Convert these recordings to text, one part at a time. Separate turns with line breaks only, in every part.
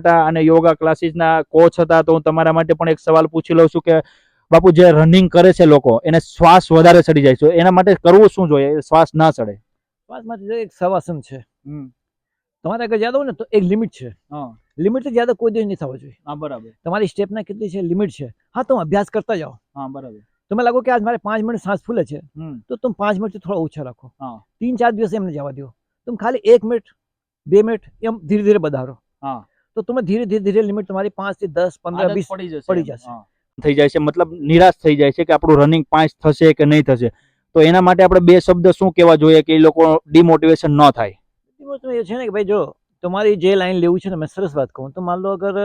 હતા અને યોગા ક્લાસીસના કોચ હતા તો હું તમારા માટે પણ એક સવાલ પૂછી લઉં છું કે બાપુ જે રનિંગ કરે છે લોકો એને શ્વાસ વધારે ચડી જાય છે. એના માટે કરવું શું જોઈએ? શ્વાસ ના ચડે.
શ્વાસ માટે એક સવાસન છે. તમારે આગળ જ્યાં ને તો એક લિમિટ છે. લિમિટથી જ્યાં કોઈ દિવસ નહીં થવો જોઈએ.
હા બરાબર.
તમારી સ્ટેપના કેટલી છે? લિમિટ છે. હા તમે અભ્યાસ કરતા જાઓ.
હા બરાબર.
તમે લાગો કે આજ મારે પાંચ મિનિટ શ્વાસ ફૂલે છે. તો તમે પાંચ મિનિટથી થોડા ઓછા રાખો. તીન ચાર દિવસ એમને જવા દો. તમે ખાલી એક મિનિટ બે મિનિટ એમ ધીરે ધીરે વધારો.
હા.
તો તમે ધીરે ધીરે ધીરે લિમિટ તમારી પાંચથી દસ પંદર વીસ
પડી જશે. થઈ જાય છે. મતલબ નિરાશ થઈ જાય છે કે આપણું રનિંગ પાંચ થશે કે નહીં થશે. તો એના માટે આપણે બે શબ્દ શું કહેવા જોઈએ કે એ લોકો ડિમોટિવેશન ન થાય?
વસ્તુ એ છે ને કે ભાઈ જો તમારી જે લાઈન લેવું છે ને મેં સરસ વાત કહું. તો માન લો અગર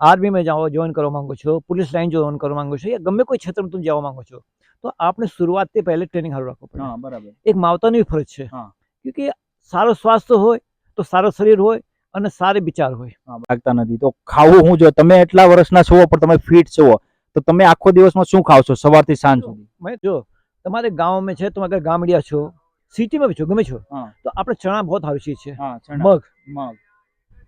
આર્મીમાં જાઓ જોઈન કરવા માંગો છો પોલીસ લાઈન જોઈન કરવા માંગો છો યા ગમે કોઈ ક્ષેત્રમાં તમે જવા માંગો છો તો આપણે શરૂઆતથી પહેલે ટ્રેનિંગ સારું રાખવું પડે.
બરાબર.
એક માવતાની ફરજ છે.
હા.
કે સારો સ્વાસ્થ્ય હોય તો સારો શરીર હોય અને સારી વિચાર હોય.
લાગતા નથી. તો ખાવું હું જો તમે એટલા વર્ષના છો પણ તમે ફિટ છો. તો તમે આખો દિવસમાં શું ખાવ છો સવારથી સાંજ સુધી?
જો તમારે ગામમાં છે તમે અગર ગામડિયા છો સિટીમાં બી છો ગમે છો તો આપણે ચણા બહુ સારી ચીજ છે. મગ.
મગ.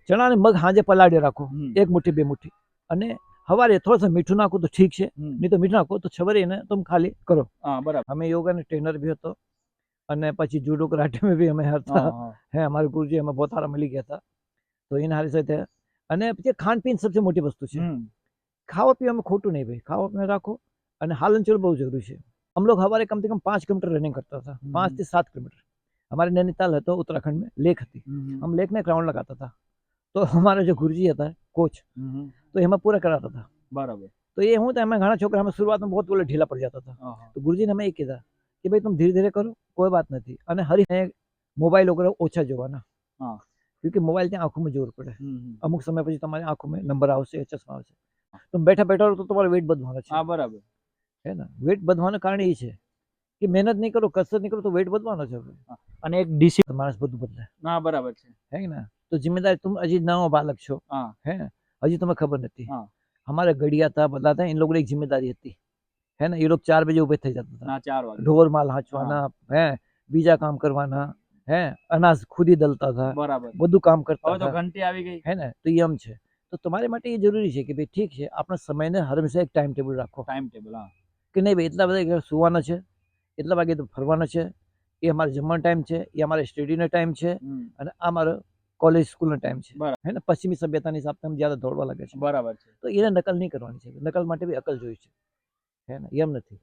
ચણા અને મગ હાજે પલાળી રાખો. એક મુઠ્ઠી બે મુઠ્ઠી. અને સવારે થોડું મીઠું નાખો તો ઠીક છે. નહીં તો મીઠું નાખો તો સવારે એને તમે ખાલી કરો.
બરાબર.
અમે યોગાનો ટ્રેનર બી હતો. અને પછી જુડો કરાટેમાં બી અમે હતા.
હે
અમારે ગુરુજી અમે બહુ સારા મળી ગયા હતા. તો એના હારી સાથે અને પછી ખાન પીન સૌથી મોટી વસ્તુ છે
હમ.
ખાવા પીવામાં ખોટું નહીં ભાઈ ખાવા પીવા રાખો અને હાલન ચલ બહુ જરૂરી છે हम लोग हमारे कम से कम पाँच किलोमीटर रनिंग करता था
हम्म।
पाँच से सात किलोमीटर हमारे नैनीताल है तो उत्तराखंड में लेक थी
હમ.
हम लेक में ग्राउंड लगाता था तो हमारा जो गुरुजी था कोच
હમ.
तो हमें पूरा कराता था
બરાબર
तो ये हूँ तो हमें घना छोकरा हमें शुरुआत में बहुत बोले ढीला पड़ जाता था
હા, હા.
तो गुरुजी ने हमें एक कहा कि भाई तुम धीरे धीरे करो कोई बात नहीं અને હરી મોબાઈલ વગેરે ઓછા જોવાના ક્યુકે મોબાઈલ ત્યાં આંખોમાં જોર પડે અમુક સમય પછી તમારી આંખોમાં નંબર આવશે ચશ્મા આવશે તો બેઠા બેઠા તો તમારે વેટ વધવાનો છે
બરાબર
હે ને વેટ વધવાનું કારણ એ છે કે મહેનત નહીં કરો કસરત નહીં કરો તો વેટ વધવાનો છે
અને એક
ડિસિપ્લિન માણસ બધું બદલે
હા બરાબર છે
હે ને તો જિમ્મેદારી તમે હજી નવો બાલક છો
હે
હજી તમે ખબર નથી અમારે ગડિયા હતા બધા હતા એ લોકોની એક જિમ્મેદારી હતી હે ને એ લોકો ચાર બજે ઉભે થઈ જતા હતા ઢોર માલ હાંચવાના હે બીજા કામ કરવાના હે? અનાજ ખુદ દલતા હતા
બરાબર.
બધું કામ કરતા
હવે તો ઘંટી આવી ગઈ.
હે ને? તો એમ છે. તો તમારે માટે એ જરૂરી છે કે ભાઈ ઠીક છે આપણા સમયને હંમેશા એક ટાઈમ ટેબલ રાખો.
ટાઈમ ટેબલ હા.
કે નહીં ભાઈ એટલા બધા સુવાના છે એટલા વાગે તો ફરવાના છે. એ અમારે જમવાનો ટાઈમ છે એ અમારે સ્ટડીનો ટાઈમ છે અને આ મારો કોલેજ સ્કૂલનો ટાઈમ છે. હે ને? પશ્ચિમી સભ્યતાની હિસાબથી તમે જ્યાદા દોડવા લાગે છે.
બરાબર છે.
તો એને નકલ નહીં કરવાની છે. નકલ માટે બી અકલ જોઈ છે. હે ને? એમ નથી.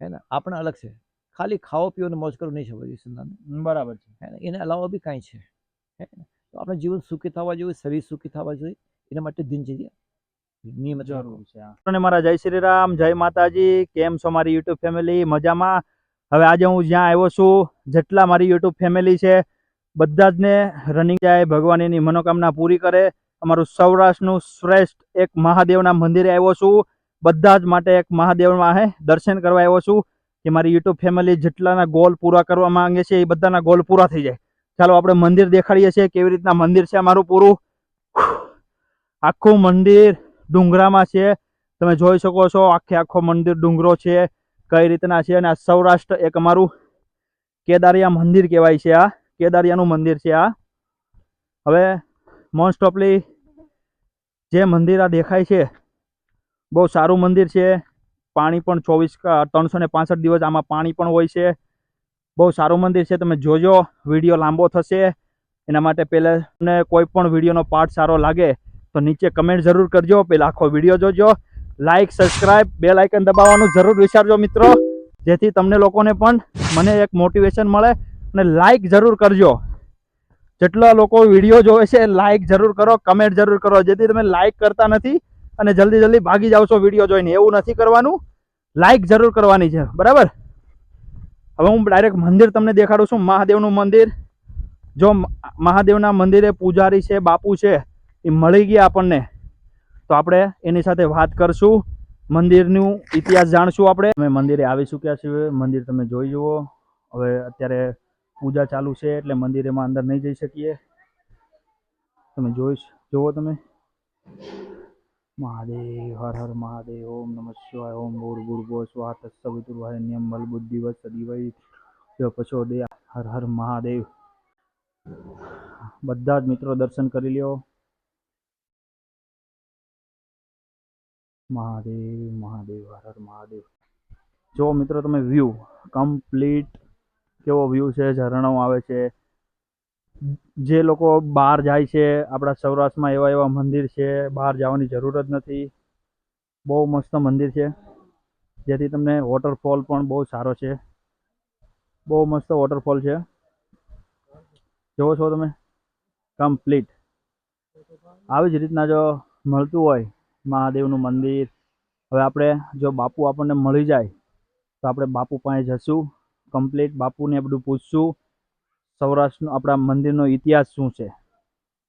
હે ને? આપણે અલગ છે. ખાલી ખાઓ પીઓ ને મોજ કરો નહીં છે બધી સંતાન
બરાબર છે.
એને અલાવા બી કાંઈ છે. હે તો આપણે જીવન સુખી થવા જોઈએ શરીર સુખી થવા જોઈએ એના માટે દિનચર્યા નિયમિત
જરૂર છે અને મારા જય શ્રી રામ જય માતાજી કેમ છો મારી યુટ્યુબ ફેમિલી? મજામાં? હવે આજે હું જ્યાં આવ્યો છું જેટલા મારી યુટ્યુબ ફેમિલી છે બધા જ ને રનિંગ જાય ભગવાન એની મનોકામના પૂરી કરે. અમારું સૌરાષ્ટ્રનું શ્રેષ્ઠ એક મહાદેવના મંદિરે આવ્યો છું. બધા જ માટે એક મહાદેવમાં દર્શન કરવા આવ્યો છું. કે મારી યુટ્યુબ ફેમિલી જેટલાના ગોલ પૂરા કરવા માંગે છે એ બધાના ગોલ પૂરા થઈ જાય. ચાલો આપણે મંદિર દેખાડીએ છીએ કેવી રીતના મંદિર છે અમારું પૂરું. આખું મંદિર ડુંગરામાં છે. તમે જોઈ શકો છો આખે આખો મંદિર ડુંગરો છે, કઈ રીતના છે અને આ સૌરાષ્ટ્ર એક અમારું કેદારિયા મંદિર કહેવાય છે આ. કેદારિયાનું મંદિર છે આ. હવે મોસ્ટ ઓફલી જે મંદિર આ દેખાય છે, બહુ સારું મંદિર છે. પાણી પણ ચોવીસ ત્રણસો ને પાંસઠ દિવસ આમાં પાણી પણ હોય છે. બહુ સારું મંદિર છે, તમે જોજો, વીડિયો લાંબો થશે. એના માટે પહેલાં કોઈ પણ વિડીયોનો પાર્ટ સારો લાગે, તો નીચે કમેન્ટ જરૂર કરજો પહેલાં આખો વીડિયો જોજો. લાઇક સબસ્ક્રાઇબ બે લાઇકન દબાવવાનું જરૂર વિચારજો મિત્રો. જેથી તમને લોકોને પણ મને એક મોટિવેશન મળે અને લાઇક જરૂર કરજો. જેટલા લોકો વીડિયો જોવે છે લાઇક જરૂર કરો કમેન્ટ જરૂર કરો. જેથી તમે લાઇક કરતા નથી અને જલ્દી જલ્દી ભાગી જાવ છો વીડિયો જોઈને. એવું નથી કરવાનું. લાઇક જરૂર કરવાની છે. બરાબર? હવે હું ડાયરેક્ટ મંદિર તમને દેખાડું છું. મહાદેવનું મંદિર. જો મહાદેવના મંદિરે પૂજારી છે, બાપુ છે, એ મળી ગયા આપણને. તો આપણે એની સાથે વાત કરશું. મંદિરનું ઇતિહાસ જાણશું આપણે. અમે મંદિરે આવી ચૂક્યા છીએ. મંદિર તમે જોઈ જુઓ. હવે અત્યારે પૂજા ચાલુ છે એટલે મંદિરેમાં અંદર નહીં જઈ શકીએ. તમે જોઈશ જુઓ તમે. મહાદેવ, હર હર મહાદેવ, ઓમ નમઃ શિવાય, ઓમ ભૂર ભૂર્ભુવ સ્વાહ તત્સવિતુર્વરેણ્યમ નિયમ બલ બુદ્ધિવત સદીવૈ જો પચોદય હર હર મહાદેવ. બધા જ મિત્રો દર્શન કરી લ્યો. મહાદેવ મહાદેવ, હર હર મહાદેવ. જો મિત્રો તમે વ્યૂ કમ્પ્લીટ કેવો વ્યૂ છે? ઝરણો આવે છે. જે લોકો બહાર જાય છે, આપણા સૌરાષ્ટ્રમાં એવા એવા મંદિર છે, બહાર જવાની જરૂર જ નથી. બહુ મસ્ત મંદિર છે. જેથી તમને વોટરફોલ પણ બહુ સારો છે. બહુ મસ્ત વોટરફોલ છે. જોવો છો તમે? કમ્પ્લીટ આવી જ રીતના જો મળતું હોય મહાદેવનું મંદિર, હવે આપણે જો બાપુ આપણને મળી જાય, તો આપણે બાપુ પાસે જશું. કમ્પ્લીટ બાપુને બધું પૂછશું. સૌરાષ્ટ્રનો આપણા મંદિરનો ઇતિહાસ શું છે?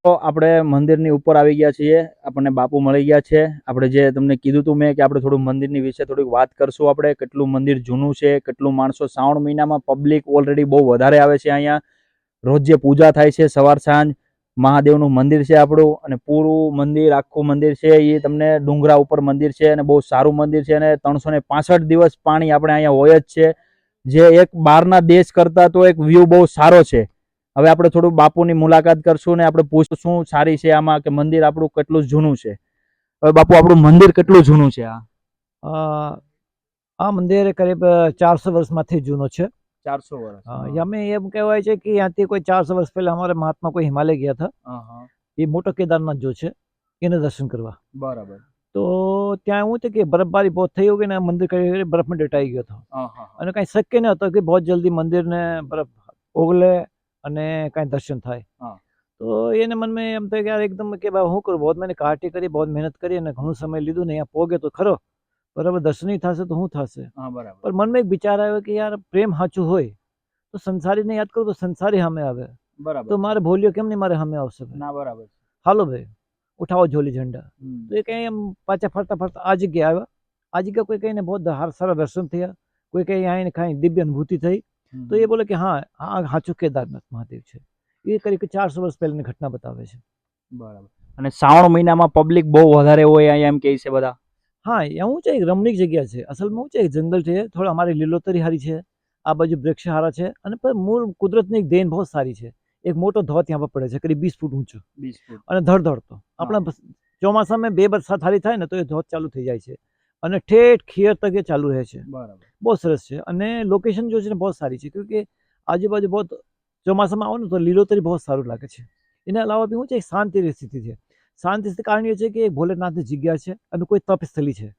તો આપણે મંદિરની ઉપર આવી ગયા છીએ, આપણને બાપુ મળી ગયા છે. આપણે જે તમને કીધું હતું મેં કે આપણે થોડું મંદિરની વિશે થોડીક વાત કરશું આપણે, કેટલું મંદિર જૂનું છે, કેટલું માણસો શ્રાવણ મહિનામાં પબ્લિક ઓલરેડી બહુ વધારે આવે છે અહીંયા. રોજ જે પૂજા થાય છે સવાર સાંજ, મહાદેવનું મંદિર છે આપણું અને પૂરું મંદિર, આખું મંદિર છે એ તમને ડુંગરા ઉપર મંદિર છે અને બહુ સારું મંદિર છે અને ત્રણસો દિવસ પાણી આપણે અહીંયા હોય જ છે. જે એક બહારના દેશ કરતાં તો એક વ્યૂ બહુ સારો છે. હવે આપણે થોડું બાપુની મુલાકાત કરશું ને આપણે પૂછશું શું સારી છે આમાં કે મંદિર આપણું કેટલું જૂનું છે. હવે બાપુ આપણું મંદિર કેટલું જૂનું છે આ?
આ મંદિર કરીબ ચારસો વર્ષમાંથી જૂનો છે.
ચારસો વર્ષ.
અમે એમ કહેવાય છે કે ત્યાંથી કોઈ ચારસો વર્ષ પહેલા અમારા મહાત્મા કોઈ હિમાલય ગયા હતા. એ મોટો કેદારનાથ જો છે એને દર્શન કરવા.
બરાબર.
તો ત્યાં એવું છે કે બરફબારી બહુ થઈ ગઈ ને મંદિર કઈ બરફમાં ડટાઈ ગયો હતો. અને કાંઈ શક્ય ન હતો કે બહુ જલ્દી મંદિરને બરફ ઓગલે અને કાંઈ દર્શન થાય. તો એને મનમાં એમ થાય કે યાર એકદમ કે ભાઈ હું કરું? બહુ મેં કાર્ટી કરી બહુ મહેનત કરી અને ઘણું સમય લીધું ને અહીંયા પોગે તો ખરો. બરાબર દર્શન થશે તો શું થશે?
બરાબર.
પણ મનમાં એક વિચાર આવ્યો કે યાર પ્રેમ સાચું હોય તો સંસારીને યાદ કરું તો સંસારી સામે આવે.
બરાબર.
તો મારે ભોલ્યો કેમ નહીં મારે સામે આવશે?
ના બરાબર
હાલો ભાઈ. ઉઠાવો જોલી ઝંડા. તો એ કંઈ એમ પાછા ફરતા ફરતા આ જગ્યાએ આવ્યા. આ જગ્યા કોઈ કહીને બહુ હાર સારા દર્શન થયા. કોઈ કંઈ આવીને કાંઈ દિવ્ય અનુભૂતિ થઈ. તો એ બોલે કે હા આ સાચું કેદારનાથ મહાદેવ છે. એ કરી કે ચારસો વર્ષ પહેલાની ઘટના બતાવે છે.
બરાબર. અને શ્રાવણ મહિનામાં પબ્લિક બહુ વધારે હોય અહીંયા એમ કહે છે બધા.
હા એવું છે એક રમણીક જગ્યા છે. અસલમાં શું છે એક જંગલ છે. થોડા અમારી લીલોતરી હારી છે. આ બાજુ વૃક્ષ હારા છે. અને પણ મૂળ કુદરતની એક દેન બહુ સારી છે. એક મોટો ધોધ ત્યાં પર પડે છે કરીબ વીસ ફૂટ ઊંચો. અને ધડધડતો આપણા ચોમાસામાં બે વરસાદ હારી થાય ને તો એ ધોધ ચાલુ થઈ જાય છે. અને ઠેઠ ખીયર તક એ ચાલુ રહે છે.
બરાબર.
બહુ સરસ છે. અને લોકેશન જો છે ને બહુ સારી છે કેમકે આજુબાજુ બહુ ચોમાસામાં આવો ને તો લીલોતરી બહુ સારું લાગે છે. એના અલાવા બી શું છે એક શાંતિની સ્થિતિ છે. શાંતિ સ્થિતિ કારણ એ છે કે ભોલેનાથની જગ્યા છે અને કોઈ તપસ્થલી છે.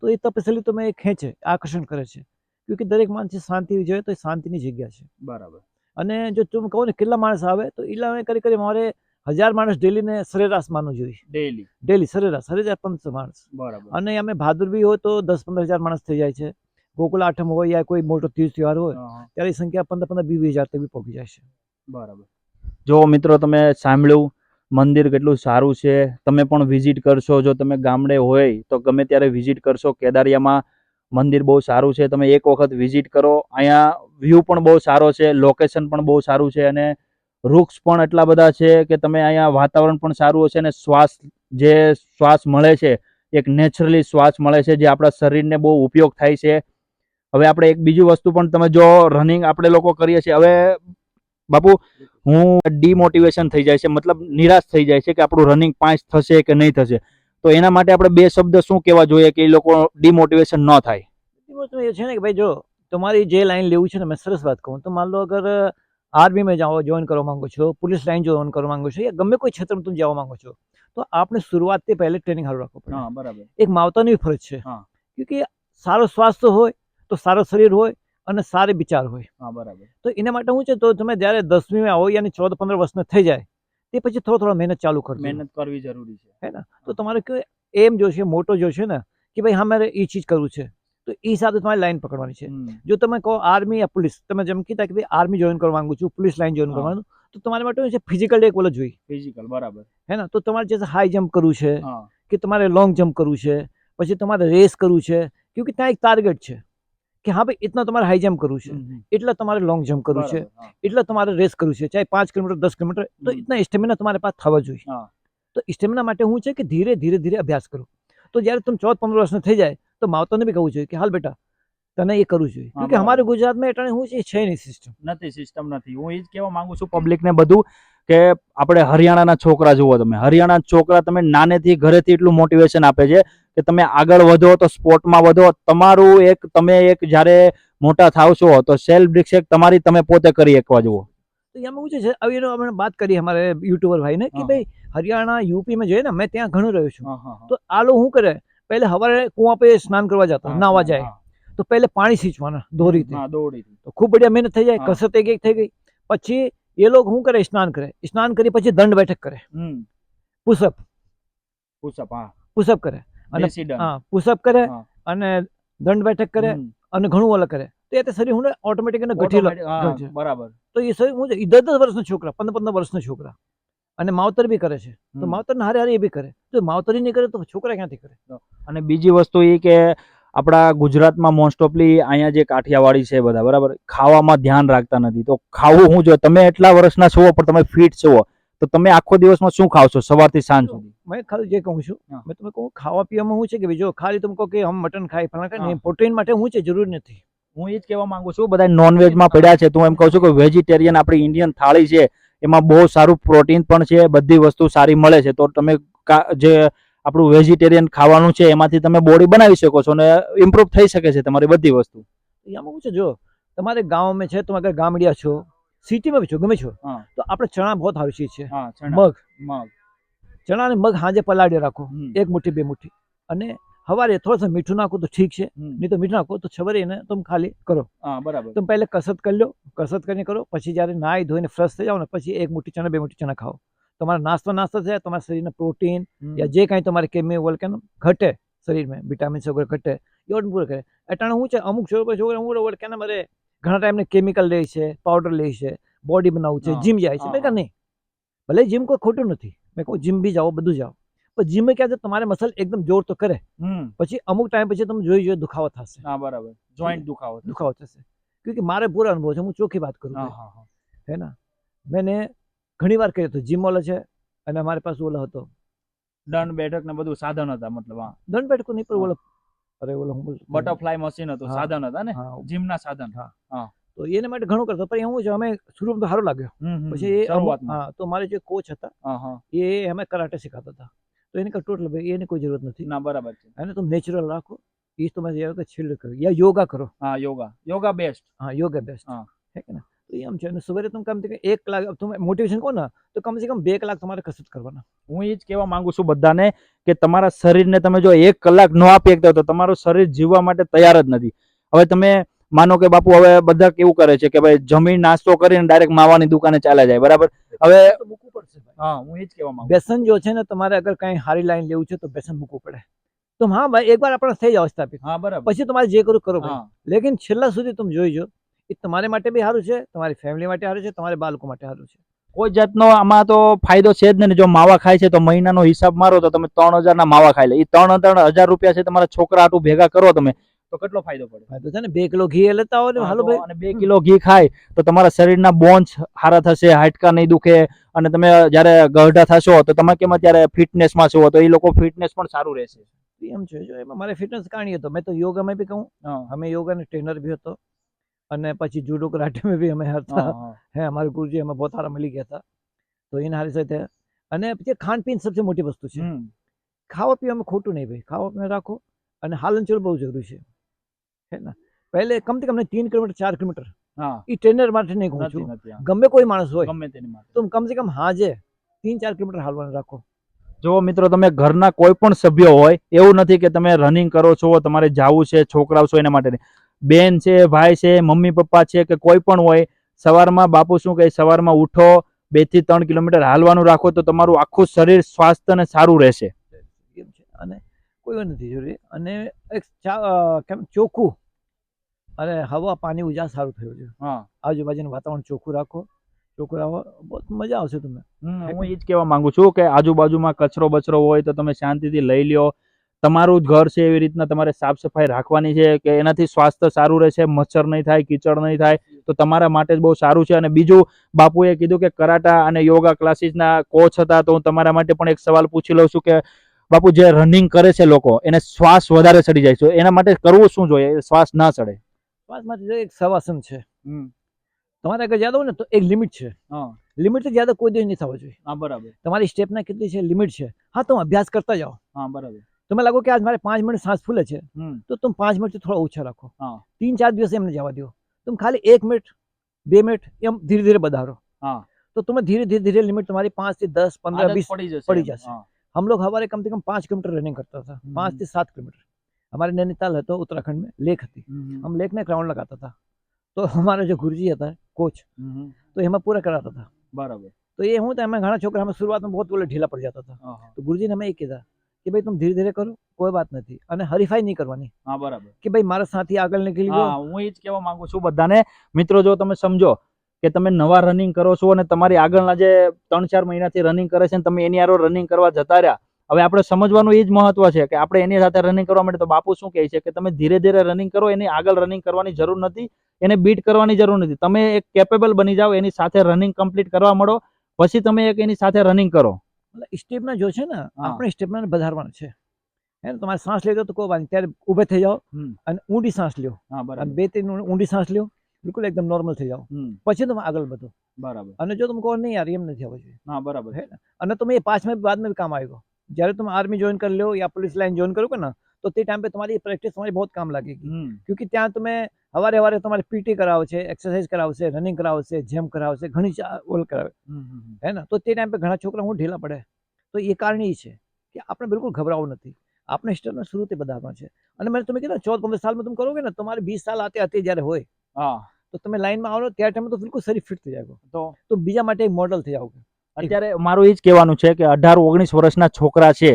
તો એ તપસ્થલી તમે ખેંચે આકર્ષણ કરે છે. કેમકે દરેક માણસે શાંતિ જોઈએ તો એ શાંતિની જગ્યા છે.
બરાબર.
અને જો તું કહો ને કેટલા માણસ આવે તો એટલા કરી કરી મારે હજાર માણસ ડેલીને સરેરાશ માનવું જોઈએ.
ડેલી?
ડેલી સરેરાશ સરેરાશ પંદરસો માણસ.
બરાબર.
અને અમે ભાદરવી હોય તો દસ પંદર હજાર માણસ થઈ જાય છે. ગોકુલ આઠમ હોય યા કોઈ મોટો તીર્થ તહેવાર હોય. ત્યારે સંખ્યા પંદર પંદર વીસ હજાર તેવી પહોંચી જાય છે.
બરાબર. જો મિત્રો તમે સાંભળ્યું મંદિર કેટલું સારું છે. તમે પણ વિઝિટ કરશો. જો તમે ગામડે હોય તો ગમે ત્યારે વિઝિટ કરશો. કેદારિયામાં મંદિર બહુ સારું છે. તમે એક વખત વિઝિટ કરો. અહીંયા વ્યૂ પણ બહુ સારો છે. લોકેશન પણ બહુ સારું છે અને વૃક્ષ પણ એટલા બધા છે કે તમે અહીંયા વાતાવરણ પણ સારું હશે અને શ્વાસ જે શ્વાસ મળે છે, એક નેચરલી શ્વાસ મળે છે જે આપણા શરીરને બહુ ઉપયોગ થાય છે. હવે આપણે એક બીજી વસ્તુ પણ તમે જો રનિંગ આપણે લોકો કરીએ છીએ. હવે બાપુ, હું ડિમોટિવેશન થઈ જાય છે. મતલબ નિરાશ થઈ જાય છે કે આપણું રનિંગ પાંચ થશે કે નહીં થશે. તો એના માટે આપણે બે શબ્દ શું કહેવા જોઈએ કે એ લોકો ડિમોટિવેશન ન થાય?
તો એ છે ને કે ભાઈ જો તમારી જે લાઈન લેવું છે ને મેં સરસ વાત કહું તો માન લો અગર આર્મીમાં જાઓ જોઈન કરવા માંગો છો પોલીસ લાઈન જોઈન કરવા માંગો છો યા ગમે કોઈ ક્ષેત્રમાં તમે જવા માંગો છો તો આપણે શરૂઆતથી પહેલે ટ્રેનિંગ સારું રાખવું પડે.
બરાબર.
એક માવતાની ફરજ છે.
હા.
કે સારો સ્વાસ્થ્ય હોય તો સારું શરીર હોય અને સારો વિચાર હોય.
હા બરાબર.
તો એના માટે શું છે તો તમે જ્યારે દસમીમાં આવો યાની ચૌદ પંદર વર્ષના થઈ જાય તે પછી થોડો થોડો મહેનત ચાલુ કરજો.
મહેનત કરવી જરૂરી છે.
હે ને? તો તમારે કે એમ જોશે મોટો જોશે ને કે ભાઈ હા મારે એ ચીજ કરવું છે તો એ હિસાબે તમારે લાઈન પકડવાની છે. જો તમે કહો આર્મી યા પોલીસ તમે જેમ કીધા કે ભાઈ આર્મી જોઈન કરવા માંગુ છું પોલીસ લાઈન જોઈન. કરવાનું તો તમારે માટે છે ફિઝિકલ એક ઓલો જોઈ
ફિઝિકલ બરાબર.
હે ને? તો તમારે જે હાઈ જમ્પ કરવું છે કે તમારે લોંગ જમ્પ કરવું છે પછી તમારે રેસ કરવું છે કેમકે ત્યાં એક ટાર્ગેટ છે. કે હા ભાઈ એટલા તમારે હાઈ જમ્પ કરવું છે. એટલા તમારે લોંગ જમ્પ કરવું છે. એટલા તમારે રેસ કરવું છે. ચાહે પાંચ કિલોમીટર દસ કિલોમીટર તો એટલા સ્ટેમિના તમારે પાસે થવા જોઈએ. તો સ્ટેમિના માટે હું છે કે ધીરે ધીરે ધીરે અભ્યાસ કરો. તો જ્યારે તમે ચૌદ પંદર વર્ષનો થઈ જાય તો માવતરને બી કહું જોઈએ કે હાલ બેટા તને એ કરવું જોઈએ.
કેમકે
કે અમારે ગુજરાતમાં એટલે શું છે છે નહીં સિસ્ટમ
નથી સિસ્ટમ નથી. હું એ જ કહેવા માંગુ છું પબ્લિકને બધું કે આપણે હરિયાણાના છોકરા જુઓ તમે. હરિયાણા છોકરા તમે નાનેથી ઘરેથી એટલું મોટિવેશન આપે છે કે તમે આગળ વધો તો સ્પોર્ટમાં વધો. તમારું એક તમે એક જ્યારે મોટા થાવ છો તો સેલ્ફ ડિસ્ક તમારી તમે પોતે કરી એકવા જુઓ.
તો એમાં શું છે હવે એનો આપણે વાત કરી અમારે યુટ્યુબર ભાઈને કે ભાઈ હરિયાણા યુપી માં જોઈએ ને મેં ત્યાં ઘણું રહ્યો છું. તો આ લોકો શું કરે? પહેલે સવારે કુવા પે સ્નાન કરવા જતા નાવા જાય. તો પહેલે પાણી સિંચવાના દોરીથી.
દોરીથી.
તો ખૂબ બઢિયા મહેનત થઈ જાય કસરત એક એક થઈ ગઈ. પછી એ લોકો શું કરે? સ્નાન કરે. સ્નાન કરી પછી દંડ બેઠક કરે.
હમ.
પુશઅપ.
પુશઅપ હા.
પુશઅપ કરે. અને હા પુશઅપ કરે અને દંડ બેઠક કરે અને ઘણું અલગ કરે. તો એ શરીર હું ઓટોમેટિક
Automatic,
છે.
બરાબર.
તો એ શરીર હું દસ દસ વર્ષના છોકરા પંદર પંદર વર્ષના છોકરા. અને માવતર બી કરે છે. તો માવતર હારે હારે એ બી કરે. તો માવતરી નહીં કરે તો છોકરા ક્યાંથી કરે?
અને બીજી વસ્તુ એ કે આપણા ગુજરાતમાં મોસ્ટ ઓફલી અહીંયા જે કાઠિયાવાડી છે બધા બરાબર? ખાવામાં ધ્યાન રાખતા નથી. તો ખાવું શું જો તમે એટલા વર્ષના છો પણ તમે ફિટ છો. તો તમે આખો દિવસમાં શું ખાવ છો સવારથી સાંજ સુધી?
મેં ખાલી જે કહું છું મેં તમે કહું ખાવા પીવામાં શું છે કે બીજો ખાલી તમે કહો કે હમ મટન ખાય ફલાણા ખાય પ્રોટીન માટે શું છે જરૂર નથી.
હું એ જ કહેવા માંગુ છું બધા નોનવેજમાં પડ્યા છે. તો હું એમ કહું છું કે વેજીટેરિયન આપણી ઇન્ડિયન થાળી છે એમાં બહુ સારું પ્રોટીન પણ છે બધી વસ્તુ સારી મળે છે. તો તમે જે આપણું વેજીટેરિયન ખાવાનું છે એમાંથી તમે બોડી બનાવી શકો છો અને ઇમ્પ્રુવ થઈ શકે છે તમારી બધી વસ્તુ.
એમાં શું છે જો તમારે ગામમાં છે તમે અગર ગામડિયા છો સિટીમાં બી છો ગમે છો તો આપણે ચણા બહુ સારી ચીજ છે. મગ.
મગ.
ચણા ને મગ હાજે પલાળી રાખો એક મુઠ્ઠી બે મુઠ્ઠી. અને સવારે થોડું મીઠું નાખો તો ઠીક છે. નહીં તો મીઠું નાખો તો સવારે એને તમે ખાલી કરો.
હા બરાબર.
તમે પહેલે કસરત કરી લો કસરત કરીને કરો પછી જ્યારે નાહી ધોઈને ફ્રેશ થઈ જાઓ ને પછી એક મુઠ્ઠી ચણા બે મુઠ્ઠી ચણા ખાઓ. તમારો નાસ્તો નાસ્તો છે તમારા શરીરને પ્રોટીન યા જે કાંઈ તમારે કેમિકલ કે ઘટે શરીરમાં વિટામિન્સ વગેરે ઘટે એ પૂરું કરે. અટાણે શું છે અમુક છોકરા છોકરા હું ઓળ કે મારે ઘણા ટાઈમને કેમિકલ લે છે પાવડર લે છે બોડી બનાવવું છે જીમ જાય છે. મેં કહે નહીં ભલે જીમ કોઈ ખોટું નથી. મેં કહું જીમ બી જાઓ બધું જાઓ. પણ જીમે ક્યાં છે તમારે મસલ એકદમ જોર તો કરે. પછી અમુક ટાઈમ પછી તમે જોઈ જોઈ દુખાવો થશે.
હા બરાબર. જોઈન્ટ દુખાવો.
દુખાવો થશે. કે મારે પૂરો અનુભવ છે હું ચોખ્ખી વાત કરું
હા
છું.
હા
ઘણીવાર કરીએ તો જીમોલ છે અને અમારી પાસે ઓલો હતો.
દંડ બેઠક ને બધું સાધન હતા મતલબ હા.
દંડ બેઠક નહીં પણ ઓલો અરે ઓલો હું
બટરફ્લાય મશીન હતું સાધન હતા ને? જીમના સાધન. હા.
તો એને માટે ઘણું કરતો પણ એવું છે અમે શરૂ તો સારું લાગ્યો. પછી હા તો મારે જે કોચ હતા એ અમે કરાટે શીખાતા હતા. તો એની ટોટલ ભાઈ એની કોઈ જરૂરત નથી.
ના બરાબર છે.
અને તમે નેચરલ રાખો એ તમારે છેલ્લે કરો યા યોગા કરો.
હા યોગા. યોગા બેસ્ટ
હા યોગા બેસ્ટ
હા.
હે કે ના? તો એમ છે. અને સવારે તમે કામ કે એક કલાક તમે મોટિવેશન કહો ને તો કમ સે કમ બે કલાક તમારે કસરત કરવાના.
હું એ જ કહેવા માંગુ છું બધાને કે તમારા શરીરને તમે જો એક કલાક ન આપી શકતા તો તમારું શરીર જીવવા માટે તૈયાર જ નથી. હવે તમે માનો કે બાપુ હવે બધા કેવું કરે છે કે ભાઈ જમીન નાસ્તો કરીને ડાયરેક્ટ માવાની દુકાને ચાલ્યા જાય બરાબર? હવે
મૂકવું પડશે
હા હું એ જ કહેવા માંગુ
બેસન જો છે ને તમારે અગર કઈ હારી લાઈન લેવું છે તો બેસન મૂકવું પડે. તો હા ભાઈ એકવાર આપણે થઈ જાવ સ્થાપિત
હા બરાબર.
પછી તમારે જે કરું
કરો
લેકિન છેલ્લા સુધી તમે જોઈજો એ તમારે માટે બી સારું છે તમારી ફેમિલી માટે સારું છે તમારા બાળકો માટે સારું છે.
કોઈ જાતનો આમાં તો ફાયદો છે જ નહીં જો માવા ખાય છે તો મહિનાનો હિસાબ મારો તો તમે ત્રણ હજારના માવા ખાઈ લે. એ ત્રણ હજાર રૂપિયા છે તમારા છોકરા આટલું ભેગા કરો તમે તો કેટલો ફાયદો પડે?
ફાયદો છે ને બે કિલો ઘી લેતા હોય ને હાલો ભાઈ.
અને બે કિલો ઘી ખાય તો તમારા શરીરના બોન્સ સારા થશે હાડકા નહીં દુખે અને તમે જ્યારે ગઢા થશો તો તમે કેમ અત્યારે ફિટનેસમાં છો તો એ લોકો ફિટનેસ પણ સારું રહેશે.
એમ છે જો એમાં મારે ફિટનેસ કાણી હતો મેં તો યોગામાં બી કહું. અમે યોગાનો ટ્રેનર બી હતો. અને પછી જુડો કરાટેમાં બી અમે હતા.
હા,
અમારે ગુરુજી અમે બહુ સારા મળી ગયા હતા. તો એના હારી સાથે અને પછી ખાનપીન સૌથી મોટી વસ્તુ છે. ખાવા પીવામાં ખોટું નહીં ભાઈ. ખાવા પીવા રાખો અને હાલનચલ બહુ જરૂરી છે. હે ને? પહેલે કમથી કમ તીન કિલોમીટર ચાર કિલોમીટર. એ ટ્રેનર માટે નહીં કહું છું. ગમે કોઈ માણસ હોય
ગમે તેની માટે.
તો કમસે કમ હાજે તીન ચાર કિલોમીટર હાલવાનું રાખો.
જો મિત્રો તમે ઘરના કોઈ પણ સભ્ય હોય એવું નથી કે તમે રનિંગ કરો છો તમારે જાવું છે છોકરાઓ છો એના માટે. બેન છે ભાઈ છે મમ્મી પપ્પા છે કે કોઈ પણ હોય સવારમાં બાપુ શું કહે? સવારમાં ઉઠો બેથી ત્રણ કિલોમીટર હાલવાનું રાખો તો તમારું આખું શરીર સ્વાસ્થ્ય અને સારું રહેશે.
અને કોઈ નથી જરૂરી અને એક કેમ ચોખ્ખું. અને હવા પાણી ઉજાસ સારું થયું છે.
હા.
આજુબાજુનું વાતાવરણ ચોખ્ખું રાખો. ચોખ્ખું રાખો. બહુ મજા આવશે તમને.
હું એ જ કહેવા માંગુ છું કે આજુબાજુમાં કચરો બચરો હોય તો તમે શાંતિથી લઈ લ્યો. તમારું જ ઘર છે એવી રીતના તમારે સાફ સફાઈ રાખવાની છે કે એનાથી સ્વાસ્થ્ય સારું રહેશે મચ્છર નહીં થાય કીચડ નહીં થાય તો તમારા માટે જ બહુ સારું છે. અને બીજું બાપુએ કીધું કે કરાટા અને યોગા ક્લાસીસના કોચ હતા તો હું તમારા માટે પણ એક સવાલ પૂછી લઉં છું કે બાપુ જે રનિંગ કરે છે લોકો એને શ્વાસ વધારે ચડી જાય છે. એના માટે કરવું શું જોઈએ? શ્વાસ ના ચડે.
શ્વાસમાંથી માટે એક સવાસન છે. તમારે આગળ જ્યાદા હોય ને તો એક લિમિટ છે.
હા.
લિમિટથી જ્યાદા કોઈ દિવસ નહીં થવા જોઈએ.
હા બરાબર.
તમારી સ્ટેપના કેટલી છે લિમિટ છે. હા તમે અભ્યાસ કરતા જાઓ.
હા બરાબર.
તમે લાગો કે આજ મારે પાંચ મિનિટ सांस ફૂલે છે
હમ
તો તમે પાંચ મિનિટથી થોડા ઓછા રાખો
હા.
तीन चार દિવસ એમને જવા દો તમે ખાલી એક મિનિટ બે મિનિટ એમ ધીરે ધીરે વધારો
હા.
તો તમે ધીરે ધીરે ધીરે લિમિટ તમારી પાંચ થી દસ पंद्रह
આદત
बीस
પડી જશે
પડી
એમ.
જશે.
હા.
हम लोग हमारे कम से कम पाँच किलोमीटर रनिंग करता था
हम्म।
पाँच से सात किलोमीटर हमारे नैनीताल है तो उत्तराखंड में लेक थी
હમ,
हम लेक में ग्राउंड लगाता था तो हमारा जो गुरुजी था कोच
હમ, હમ.
तो ये हमें पूरा कराता था
બરાબર
तो ये हूँ तो हमें घना छोकरा हमें शुरुआत में बहुत बोले ढीला पड़ जाता था
હા, હા.
तो गुरुजी ने हमें एक कहा કે ભાઈ તમે ધીરે ધીરે કરો કોઈ વાત નથી. અને હરીફાઈ નહીં કરવાની.
હા બરાબર.
કે ભાઈ મારા સાથી આગળ નીકળી ગયો.
હું એ જ કહેવા માંગુ છું બધાને. મિત્રો જો તમે સમજો કે તમે નવા રનિંગ કરો છો અને તમારી આગળના જે ત્રણ ચાર મહિનાથી રનિંગ કરે છે તમે એની આરો રનિંગ કરવા જતા રહ્યા. હવે આપણે સમજવાનું એ જ મહત્વ છે કે આપણે એની સાથે રનિંગ કરવા માટે તો બાપુ શું કહે છે કે તમે ધીરે ધીરે રનિંગ કરો એની આગળ રનિંગ કરવાની જરૂર નથી એને બીટ કરવાની જરૂર નથી. તમે એક કેપેબલ બની જાઓ એની સાથે રનિંગ કમ્પ્લીટ કરવા મળો. પછી તમે એક એની સાથે રનિંગ કરો.
સ્ટેપના જો છે ને આપણે સ્ટેપના વધારવાના છે. હે ને તમારે શ્વાસ લેતો તો કોઈ વાંધો ત્યારે ઊભે થઈ જાઓ અને ઊંડી શ્વાસ લ્યો. બે ત્રણ ઊંડી શ્વાસ લ્યો. બિલકુલ એકદમ નોર્મલ થઈ જાઓ. પછી તમે આગળ વધો.
બરાબર.
અને જો તમે કહો નહીં યાર એમ નથી આવવું
હા બરાબર.
હે ને? અને તમે એ પાંચમાં બાદમાં કામ આવ્યો જ્યારે તમે આર્મી જોઈન કરી લો યા પોલીસ લાઈન જોઈન કર્યું કે ના તો તે ટાઈમ પર તમારી પ્રેક્ટિસ તમારી બહુ કામ
લાગેગી.
ક્યોંકિ ત્યાં તમે હવારે હવારે તમારે પીટી કરાવશે એક્સરસાઇઝ કરાવશે રનિંગ કરાવશે જેમ કરાવશે ઘણી ઓલ કરાવે. હે ને? તો તે ટાઈમ પે ઘણા છોકરા હું ઢીલા પડે. તો એ કારણ એ છે કે આપણે બિલકુલ ઘબરાવું નથી. આપણે સ્ટરને શરૂથી બધાનો છે. અને મને તમે કીધા ચૌદ પંદર સાલમાં તમે કરોગે ને તમારે વીસ સાલ આતે આતે જ્યારે હોય
હા.
તો તમે લાઈનમાં આવો ત્યારે ટાઈમે તો બિલકુલ શરીર ફિટ થઈ જાય
તો?
તો બીજા માટે મોડલ થઈ જાવ
અત્યારે મારું એ જ કહેવાનું છે કે અઢાર ઓગણીસ વર્ષના છોકરા છે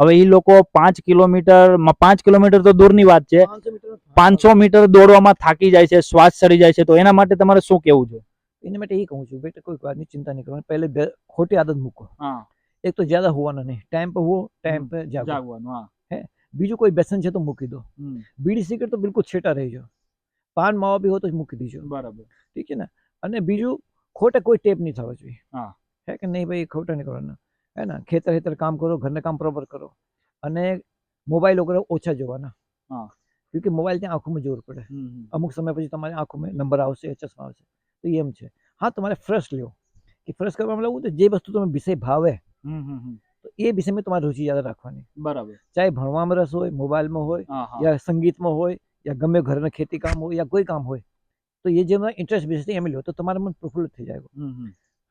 હવે એ લોકો પાંચ કિલોમીટર પાંચ કિલોમીટર તો દૂરની વાત છે. પાંચસો મીટર દોડવામાં થાકી જાય છે શ્વાસ સડી જાય છે તો એના માટે તમારે શું કેવું છે?
એના માટે એ કહું છું બેટા કોઈ વાતની ચિંતા નહીં કરવાની. પહેલે ખોટી આદત મૂકો. એક તો જ્યાદા હોવાનો નહીં. ટાઈમ પર હુઓ ટાઈમ પર
જાગવાનું હે.
બીજું કોઈ વ્યસન છે તો મૂકી દો. બીડી સિગરેટ તો બિલકુલ છેટા રહેજો પાન માવા બી હોય તો મૂકી દીજો.
બરાબર.
ઠીક છે ને? અને બીજું ખોટે કોઈ ટેપ નહીં થવા જોઈએ.
હા.
હે કે નહીં ભાઈ ખોટા નહીં કરવાના. है ना खेतर खेतर काम करो घर ने काम प्रॉपर करो अने मोबाइल
वगैरह
ओछा जो हाँ क्योंकि मोबाइल ते
आँखों में
ज़ोर पड़े अमुक समय पे तुम्हारे आँखों में नंबर आवश्य चश्मा आ तो ये है हाँ तुम्हारे फ्रेश लियो कि फ्रेश करवा मतलब तो जे वस्तु
तुम्हें विषय भावे
तो ये विषय में तुम्हारी रुचि ज़्यादा
रखवानी
बराबर चाहे भणवा में रस हो
मोबाइल में
हो या संगीत में हो या गमे घर में खेती काम हो या कोई काम हो तो ये जो इंटरेस्ट विषय से मिलो तो तुम्हारा मन
प्रफुल्लित जाएगा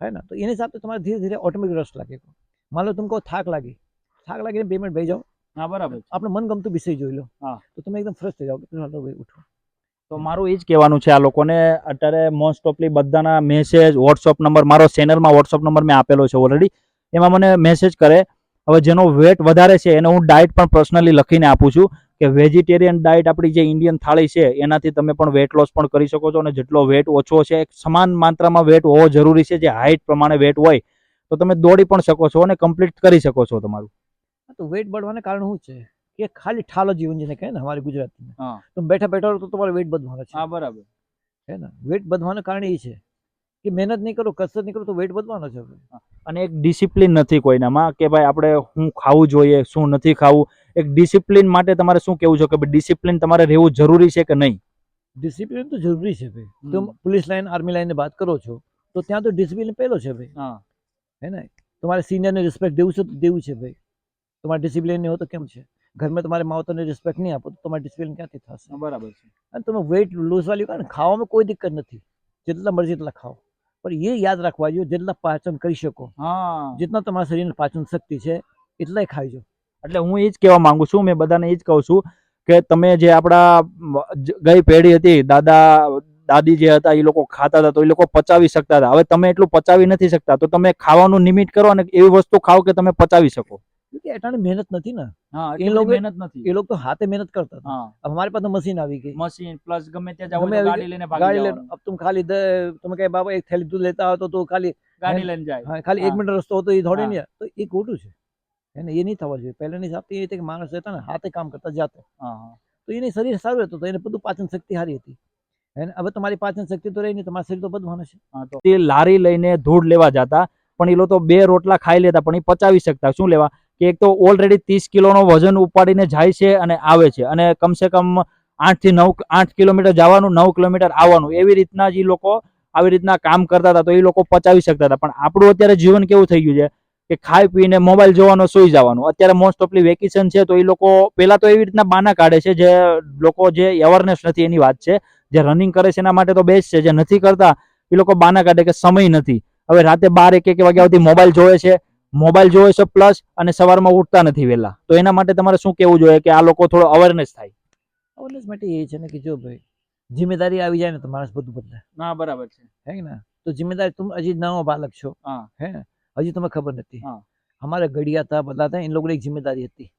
है ना तो इन हिसाब से तुम्हारा धीरे धीरे ऑटोमेटिक रस लगेगा मान लो तुमको થાક લાગી થાક લાગીને બે મિનિટ બેસી જાઓ
હા બરાબર છે.
આપણે મનગમતું વિષય જોઈ લો
હા.
તો તમે એકદમ ફ્રેશ થઈ જાઓ કે ચાલો ભાઈ ઉઠો
તો મારું એ જ કહેવાનું છે આ લોકોને અત્યારે મોસ્ટ ઓફલી બધાના મેસેજ વોટ્સઅપ નંબર મારો ચેનલમાં વોટ્સઅપ નંબર મેં આપેલો છે ઓલરેડી એમાં મને મેસેજ કરે હવે જેનો વેટ વધારે છે એને હું ડાયટ પણ પર્સનલી લખીને આપું છું કે વેજીટેરિયન ડાયટ આપણી જે ઇન્ડિયન થાળી છે એનાથી તમે પણ વેટ લોસ પણ કરી શકો છો અને જેટલો વેટ ઓછો છે એક સમાન માત્રામાં વેટ હોવો જરૂરી છે જે હાઇટ પ્રમાણે વેટ હોય તો તમે દોડી પણ શકો છો અને કમ્પ્લીટ કરી શકો છો તમારું.
તો વેટ બળવાને કારણ શું છે? કે ખાલી ઠાલો જીવન જેને કહે ને
અમારી
ગુજરાતી તો બેઠા બેઠા તો તમારે વેટ વધવાનો છે.
હા બરાબર.
હે ને? વેટ વધવાના કારણે એ છે કે મહેનત નહીં કરો કસરત નહીં કરો તો વેટ વધવાનો છે
અને એક ડિસિપ્લિન નથી કોઈનામાં કે ભાઈ આપણે શું ખાવું જોઈએ શું નથી ખાવું. એક ડિસિપ્લિન માટે તમારે શું કેવું છે કે ભાઈ ડિસિપ્લિન તમારે રહેવું જરૂરી છે કે નહીં?
ડિસિપ્લિન તો જરૂરી છે ભાઈ. તમે પોલીસ લાઈન આર્મી લાઈનની વાત કરો છો તો ત્યાં તો ડિસિપ્લિન પહેલો છે ભાઈ.
હા.
હે ને? તમારે સિનિયરને રિસ્પેક્ટ દેવું છે તો દેવું છે ભાઈ. તમારે ડિસિપ્લિન નહીં હોય તો કેમ છે? ઘરમાં તમારે માવતરને રિસ્પેક્ટ નહીં આપો તો તમારે ડિસિપ્લિન ક્યાંથી થશે?
બરાબર છે.
અને તમે વેઇટ લૂઝ વાળી કારણ ખાવામાં કોઈ દિક્કત નથી. જેટલા મરજી એટલા ખાઓ. પણ એ યાદ રાખવા જોઈએ જેટલા પાચન કરી શકો. જેટલા તમારા શરીરની પાચન શક્તિ છે એટલાય ખાઈજો
એટલે હું એ જ કહેવા માંગુ છું મેં બધાને એ જ કહું છું કે તમે જે આપણા ગઈ પેઢી હતી દાદા દાદી જે હતા એ લોકો ખાતા હતા તો એ લોકો પચાવી શકતા હતા. હવે તમે એટલું પચાવી નથી શકતા તો તમે ખાવાનું નિમિટ કરો અને એવી વસ્તુ ખાવ કે તમે પચાવી શકો.
એટાણે મહેનત નથી ને. એ લોકો
મહેનત નથી.
એ લોકો તો હાથે મહેનત કરતા હતા. અમારી પાસે મશીન આવી ગઈ.
મશીન પ્લસ ગમે ત્યાં જાવ ગાડી લઈને
ગાડી લઈને. અબ તું ખાલી તમે કહે બાબા એક થેલી દૂધ લેતા હતો તો ખાલી
ગાડી લઈને જાય.
ખાલી એક મિનિટ રસ્તો હતો એ દોડે ને તો એ ખોટું છે. એને એ નહીં થવા જોઈએ. પહેલાની હિસાબથી એ રીતે માણસ હતા ને હાથે કામ કરતા જાતે. તો એને શરીર સારું હતું તો એને બધું પાચન શક્તિ સારી હતી. હવે તમારી પાચન શક્તિ તો રહી નહીં તમારા શરીર તો બધવાનું છે.
તો તે લારી લઈને ધૂળ લેવા જતા પણ એ લોકો બે રોટલા ખાઈ લેતા પણ એ પચાવી શકતા. શું લેવા? કે એક તો ઓલરેડી ત્રીસ કિલોનો વજન ઉપાડીને જાય છે અને આવે છે. અને કમસે કમ આઠથી નવ આઠ કિલોમીટર જવાનું નવ કિલોમીટર આવવાનું. એવી રીતના જ એ લોકો આવી રીતના કામ કરતા હતા તો એ લોકો પચાવી શકતા હતા. પણ આપણું અત્યારે જીવન કેવું થઈ ગયું છે? કે ખાઈ પીને મોબાઈલ જોવાનો સુઈ જવાનું. અત્યારે મોસ્ટ ઓફલી વેકેશન છે તો એ લોકો પેલા તો એવી રીતના બાના કાઢે છે જે લોકો જે અવેરનેસ નથી એની વાત છે. જે રનિંગ કરે છે એના માટે તો બેસ્ટ છે. જે નથી કરતા એ લોકો બાના કાઢે કે સમય નથી. હવે રાતે બાર એક એક વાગ્યા સુધી મોબાઈલ જોવે છે. મોબાઈલ જોવે છે પ્લસ અને સવારમાં ઉઠતા નથી વહેલા. તો એના માટે તમારે શું કેવું જોઈએ કે આ લોકો થોડો અવેરનેસ થાય?
અવેરનેસ માટે એ છે ને કે જો ભાઈ જિમ્મેદારી આવી જાય ને તો માણસ બધું બદલે
ના બરાબર છે.
હે ને? તો જિમ્મેદારી તું હજી નવો બાલક છો.
હા.
હે? હજી તમને ખબર નથી. બધા હતા એ લોકોની એક જિમ્મેદારી હતી.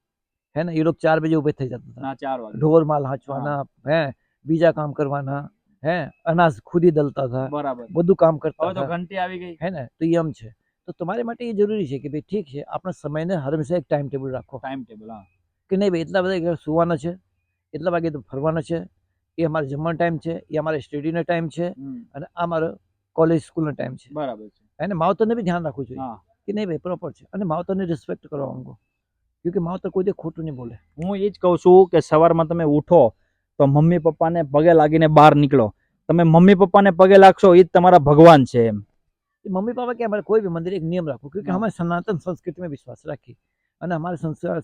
હે ને એ લોકો ચાર બજે ઉભે થઈ જતા હતા.
ના ચાર વાગે.
ઢોર માલ હાંચવાના હે. બીજા કામ કરવાના હે અનાજ ખુદી દલતા હતા.
બરાબર.
બધું કામ કરતા
હવે તો ઘંટી આવી ગઈ.
હે ને તો એમ છે. તો તમારે માટે એ જરૂરી છે કે ભાઈ ઠીક છે આપણા સમયને હંમેશા એક ટાઈમ ટેબલ રાખો.
ટાઈમ ટેબલ હા.
કે નહીં ભાઈ એટલા બધા સુવાના છે એટલા વાગે તો ફરવાના છે. એ અમારે જમવાનો ટાઈમ છે એ અમારે સ્ટડીનો ટાઈમ છે અને આ મારો કોલેજ સ્કૂલનો ટાઈમ છે.
બરાબર છે.
એને માવતરને બી ધ્યાન રાખવું જોઈએ કે નહીં ભાઈ પ્રોપર છે. અને માવતરને રિસ્પેક્ટ કરવા માંગો. કે માવતર કોઈ દે ખોટું નહીં બોલે.
હું એ જ કહું છું કે સવારમાં તમે ઉઠો તો મમ્મી પપ્પાને પગે લાગીને બહાર નીકળો. તમે મમ્મી પપ્પાને પગે લાગશો એ જ તમારા ભગવાન છે એમ.
એ મમ્મી પાપા કે અમારે કોઈ બી મંદિર એક નિયમ રાખો કે અમે સનાતન સંસ્કૃતિમાં વિશ્વાસ રાખીએ. અને અમારે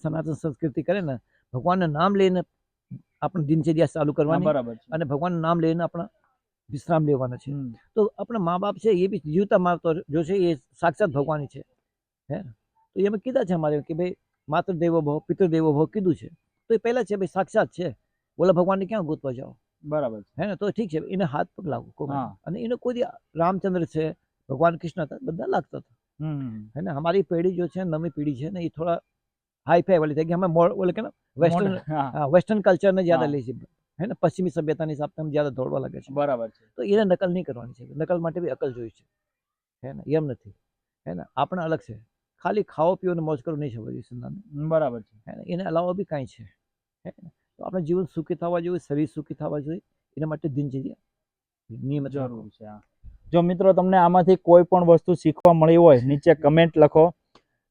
સનાતન સંસ્કૃતિ કરે ને ભગવાનનું નામ લઈને આપણે દિનચર્યા ચાલુ કરવાની
બરાબર
અને ભગવાનનું નામ લઈને આપણે વિશ્રામ લેવાનો છે. તો આપણા મા બાપ છે એ બી જીવતા મારતો જો છે એ સાક્ષાત ભગવાન છે. હે? તો એમાં કીધા છે અમારે કે ભાઈ માતૃ દેવો ભવ પિતૃ દેવો ભવ કીધું છે. તો એ પહેલાં છે ભાઈ સાક્ષાત છે. બોલા ભગવાનને ક્યાં ગોતવા જાઓ?
બરાબર
હે ને? તો ઠીક છે. એને હાથ પગ લાગો અને એને કોઈ રામચંદ્ર છે ભગવાન કૃષ્ણ હતા બધા લાગતા હતા.
હે
ને? અમારી પેઢી જો છે નવી પેઢી છે ને એ થોડા હાઈફાઈ વાળી થઈ ગઈ. અમે ઓલે કે વેસ્ટર્ન વેસ્ટર્ન કલ્ચરને જ્યાદા લઈ
છીએ. હે
ને? પશ્ચિમી સભ્યતાની સાથે આમ જ્યાં દોડવા લાગે છે.
બરાબર છે.
તો એને નકલ નહીં કરવાની છે. નકલ માટે બી અકલ જોઈ છે. હે ને? એમ નથી. હે ને? આપણે અલગ છે. ખાલી ખાઓ પીઓ ને મોજ કરવું નહીં છે બધી
બરાબર છે.
હે ને? એને અલાવા બી કાંઈ છે. હે ને? તો આપણે જીવન સુખી થવા જોઈએ શરીર સુખી થવા જોઈએ. એના માટે દિનચર્યા નિયમિત
જરૂર છે જો મિત્રો તમને આમાંથી કોઈ પણ વસ્તુ શીખવા મળી હોય નીચે કમેન્ટ લખો.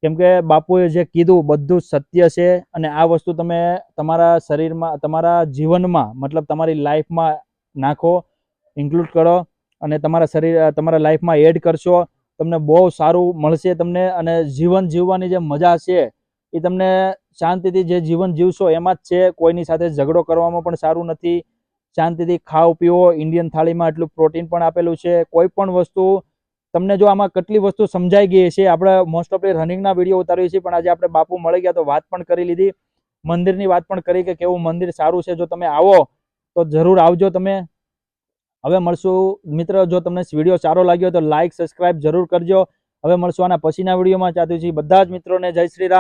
કેમ કે બાપુએ જે કીધું, બધું સત્ય છે અને આ વસ્તુ તમે તમારા શરીરમાં, તમારા જીવનમાં, મતલબ તમારી લાઈફમાં નાખો ઇન્ક્લુડ કરો અને તમારા શરીર, તમારા લાઈફમાં એડ કરશો, તમને બહુ સારું મળશે તમને અને જીવન જીવવાની જે મજા છે, એ તમને શાંતિથી જે જીવન જીવશો એમાં જ છે, કોઈની સાથે ઝઘડો કરવામાં પણ સારું નથી, શાંતિથી ખાઓ પીવો ઇન્ડિયન થાળીમાં એટલું પ્રોટીન પણ આપેલું છે, કોઈ પણ વસ્તુ તમને જો આમાં કેટલી વસ્તુ સમજાઈ ગઈ છે આપણે મોસ્ટ ઓફલી રનિંગના વીડિયો ઉતારીએ છીએ, પણ આજે આપણે બાપુ મળી ગયા તો વાત પણ કરી લીધી. મંદિરની વાત પણ કરી કે કેવું મંદિર સારું છે, જો તમે આવો, તો જરૂર આવજો તમે. હવે મળશું, મિત્ર, જો તમને વીડિયો સારો લાગ્યો તો લાઈક સબસ્ક્રાઇબ જરૂર કરજો. હવે મળશું આના પછીના વિડીયોમાં ચાહતું છીએ બધા જ મિત્રોને જય શ્રી રામ.